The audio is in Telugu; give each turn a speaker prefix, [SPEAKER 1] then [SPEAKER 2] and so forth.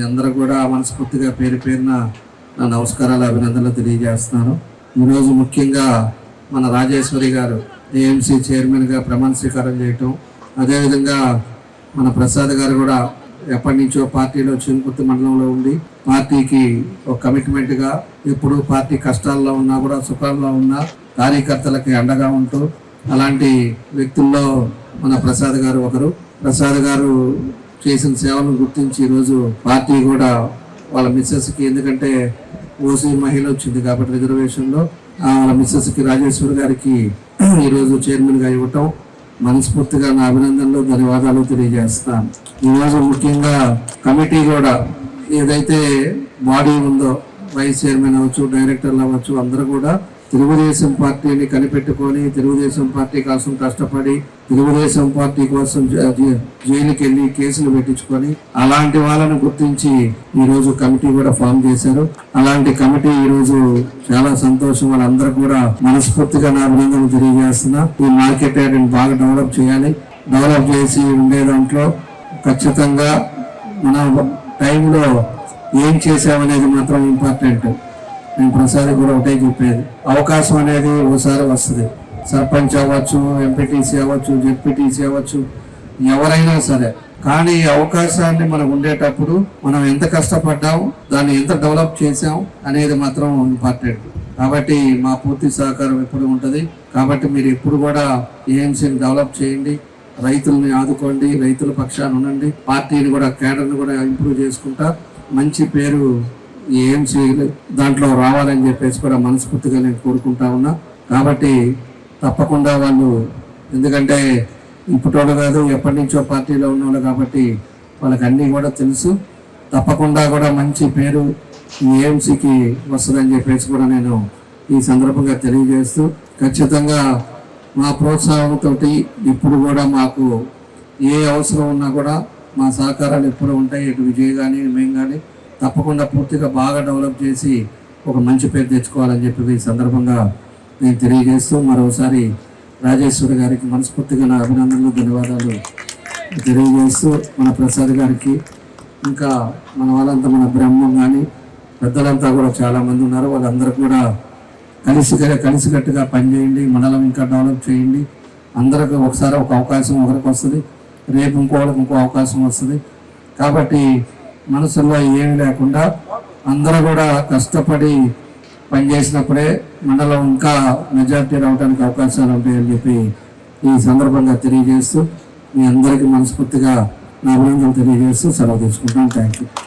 [SPEAKER 1] అందరూ కూడా మనస్ఫూర్తిగా పేరు పేరున నా నమస్కారాలు అభినందనలు తెలియజేస్తున్నాను. ఈరోజు ముఖ్యంగా మన రాజేశ్వరి గారు ఏఎంసీ చైర్మన్గా ప్రమాణ స్వీకారం చేయటం అదేవిధంగా మన ప్రసాద్ గారు కూడా ఎప్పటి నుంచో పార్టీలో చిరుకుర్తి మండలంలో ఉండి పార్టీకి ఒక కమిట్మెంట్గా ఎప్పుడు పార్టీ కష్టాల్లో ఉన్నా కూడా సుఖాల్లో ఉన్నా కార్యకర్తలకి అండగా ఉంటూ అలాంటి వ్యక్తుల్లో మన ప్రసాద్ గారు ఒకరు. ప్రసాద్ గారు చేసిన సేవలను గుర్తించి ఈరోజు పార్టీ కూడా వాళ్ళ మిస్సెస్కి ఎందుకంటే ఓసీ మహిళ వచ్చింది కాబట్టి రిజర్వేషన్లో ఆ వాళ్ళ మిస్సెస్కి రాజేశ్వర్ గారికి ఈరోజు చైర్మన్గా ఇవ్వటం మనస్ఫూర్తిగా నా అభినందనలు ధన్యవాదాలు తెలియజేస్తాను. ఈరోజు ముఖ్యంగా కమిటీ కూడా ఏదైతే బాడీ ఉందో వైస్ చైర్మన్ అవ్వచ్చు డైరెక్టర్లు అవ్వచ్చు అందరూ కూడా తెలుగుదేశం పార్టీని కనిపెట్టుకొని తెలుగుదేశం పార్టీ కోసం కష్టపడి తెలుగుదేశం పార్టీ కోసం జైలుకి వెళ్ళి కేసులు పెట్టించుకొని అలాంటి వాళ్ళని గుర్తించి ఈ రోజు కమిటీ కూడా ఫామ్ చేశారు. అలాంటి కమిటీ ఈ రోజు చాలా సంతోషం. వాళ్ళందరూ కూడా మనస్ఫూర్తిగా నా అభినందనలు తెలియజేస్తున్నా. ఈ మార్కెట్ యార్డ్ని బాగా డెవలప్ చేయాలి. డెవలప్ చేసి ఉండే దాంట్లో ఖచ్చితంగా మన టైంలో ఏం చేసామనేది మాత్రం ఇంపార్టెంట్. నేను ప్రసాద్ కూడా ఒకటే చెప్పేది. అవకాశం అనేది ఓసారి వస్తుంది. సర్పంచ్ అవ్వచ్చు ఎంపీటీసీ అవ్వచ్చు జెడ్పీటీసీ అవ్వచ్చు ఎవరైనా సరే. కానీ ఈ అవకాశాన్ని మనం ఉండేటప్పుడు మనం ఎంత కష్టపడ్డాము దాన్ని ఎంత డెవలప్ చేసాం అనేది మాత్రం ఇంపార్టెంట్. కాబట్టి మా పూర్తి సహకారం ఎప్పుడు ఉంటుంది. కాబట్టి మీరు ఎప్పుడు కూడా ఏఎంసీని డెవలప్ చేయండి రైతుల్ని ఆదుకోండి రైతుల పక్షాన ఉండండి పార్టీని కూడా కేడర్ని కూడా ఇంప్రూవ్ చేసుకుంటా. మంచి పేరు ఏఎంసీ దాంట్లో రావాలని చెప్పేసి కూడా మనస్ఫూర్తిగా నేను కోరుకుంటా ఉన్నా. కాబట్టి తప్పకుండా వాళ్ళు ఎందుకంటే ఇప్పటోడు కాదు ఎప్పటి నుంచో పార్టీలో ఉన్నవాళ్ళు కాబట్టి వాళ్ళకి అన్నీ కూడా తెలుసు. తప్పకుండా కూడా మంచి పేరు ఈ ఏఎంసీకి వస్తుందని చెప్పేసి కూడా నేను ఈ సందర్భంగా తెలియజేస్తూ ఖచ్చితంగా మా ప్రోత్సాహంతో ఇప్పుడు కూడా మాకు ఏ అవసరం ఉన్నా కూడా మా సహకారాలు ఎప్పుడు ఉంటాయి. ఇటు విజయ్ కానీ మేము కానీ తప్పకుండా పూర్తిగా బాగా డెవలప్ చేసి ఒక మంచి పేరు తెచ్చుకోవాలని చెప్పి ఈ సందర్భంగా నేను తెలియజేస్తూ మరోసారి రాజేశ్వరి గారికి మనస్ఫూర్తిగా నా అభినందనలు ధన్యవాదాలు తెలియజేస్తూ మన ప్రసాద్ గారికి. ఇంకా మన వాళ్ళంతా మన బ్రహ్మం కానీ పెద్దలంతా కూడా చాలామంది ఉన్నారు. వాళ్ళందరూ కూడా కలిసి కలిసికట్టుగా పనిచేయండి మండలం ఇంకా డెవలప్ చేయండి. అందరికి ఒకసారి ఒక అవకాశం ఒకరికి వస్తుంది. రేపు ఇంకోళ్ళకి ఇంకో అవకాశం వస్తుంది. కాబట్టి మనసులో ఏమి లేకుండా అందరూ కూడా కష్టపడి పనిచేసినప్పుడే మండలం ఇంకా మెజార్టీ రావడానికి అవకాశాలు ఉంటాయని చెప్పి ఈ సందర్భంగా తెలియజేస్తూ మీ అందరికీ మనస్ఫూర్తిగా నా అభినందనలు తెలియజేస్తూ సెలవు తీసుకుంటాను థ్యాంక్ యూ